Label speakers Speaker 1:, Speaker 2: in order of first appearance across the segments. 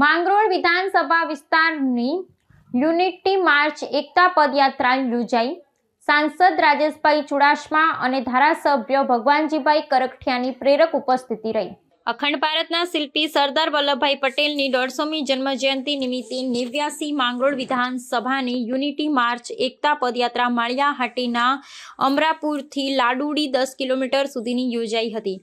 Speaker 1: માંગરોળ વિધાનસભા વિસ્તારની unity March એકતા પદયાત્રા યોજાઈ. સાંસદ રાજેશભાઈ ચુડાસમા અને ધારાસભ્ય ભગવાનજીભાઈ કરકઠિયાની પ્રેરક ઉપસ્થિતિ રહી. અખંડ ભારતના શિલ્પી સરદાર વલ્લભભાઈ પટેલની દોઢસોમી જન્મજયંતિ નિમિત્તે નેવ્યાસી માંગરોળ વિધાનસભાની યુનિટી માર્ચ એકતા પદયાત્રા માળિયા હાટીના અમરાપુરથી લાડુડી દસ કિલોમીટર સુધીની યોજાઈ હતી.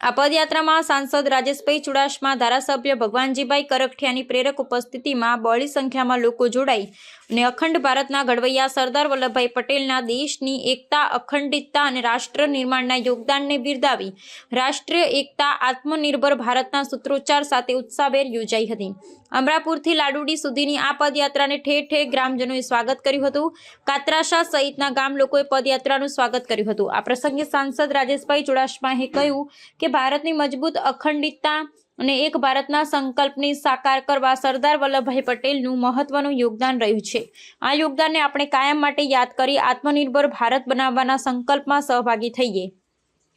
Speaker 1: આ પદયાત્રામાં સાંસદ રાજેશભાઈ ચુડાસમા, ધારાસભ્ય ભગવાનજીભાઈ કરકઠિયાની પ્રેરક ઉપસ્થિતિમાં બહોળી સંખ્યામાં લોકો જોડાઈ અને અખંડ ભારતના ઘડવૈયા સરદાર વલ્લભભાઈ પટેલના દેશની એકતા, અખંડિતતા અને રાષ્ટ્ર નિર્માણના યોગદાનને બિરદાવી રાષ્ટ્રીય એકતા, આત્મનિર્ભર ભારતના સૂત્રોચ્ચાર સાથે ઉત્સાહભેર યોજાઈ હતી. અમરાપુરથી લાડુડી સુધીની આ પદયાત્રાને ઠેર ઠેર ગ્રામજનોએ સ્વાગત કર્યું હતું. કાત્રાશા સહિતના ગામ લોકોએ પદયાત્રાનું સ્વાગત કર્યું હતું. આ પ્રસંગે સાંસદ રાજેશભાઈ ચુડાસમાએ કહ્યું કે ભારતની મજબૂત અખંડિતતા અને એક ભારતના સંકલ્પને સાકાર કરવા સરદાર વલ્લભભાઈ પટેલનું મહત્વનું યોગદાન રહ્યું છે. આ યોગદાનને આપણે કાયમ માટે યાદ કરી આત્મનિર્ભર ભારત બનાવવાના સંકલ્પમાં સહભાગી થઈએ.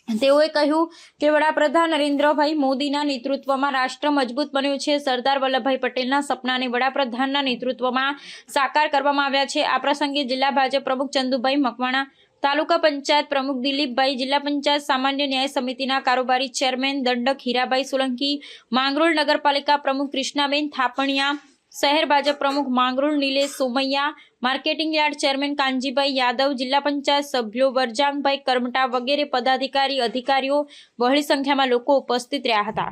Speaker 1: તેઓએ કહ્યું કે વડાપ્રધાન નરેન્દ્રભાઈ મોદીના નેતૃત્વમાં રાષ્ટ્ર મજબૂત બન્યું છે. સરદાર વલ્લભભાઈ પટેલના સપનાને વડાપ્રધાનના નેતૃત્વમાં સાકાર કરવામાં આવ્યા છે. આ પ્રસંગે જિલ્લા ભાજપ પ્રમુખ ચંદુભાઈ મકવાણા તાલુકા પંચાયત પ્રમુખ દિલીપભાઈ, જિલ્લા પંચાયત સામાન્ય ન્યાય સમિતિના કારોબારી ચેરમેન દંડક હીરાભાઈ સોલંકી, માંગરોળ નગરપાલિકા પ્રમુખ કૃષ્ણાબેન થાપણિયા, શહેર ભાજપ પ્રમુખ Mangrol Nilesh Somaiya, marketing yard chairman Kanjibhai Yadav, જિલ્લા પંચાયત સભ્યો વરજાંગભાઈ કરમટા વગેરે પદાધિકારી, અધિકારીઓ બહોળી સંખ્યામાં લોકો ઉપસ્થિત રહ્યા હતા.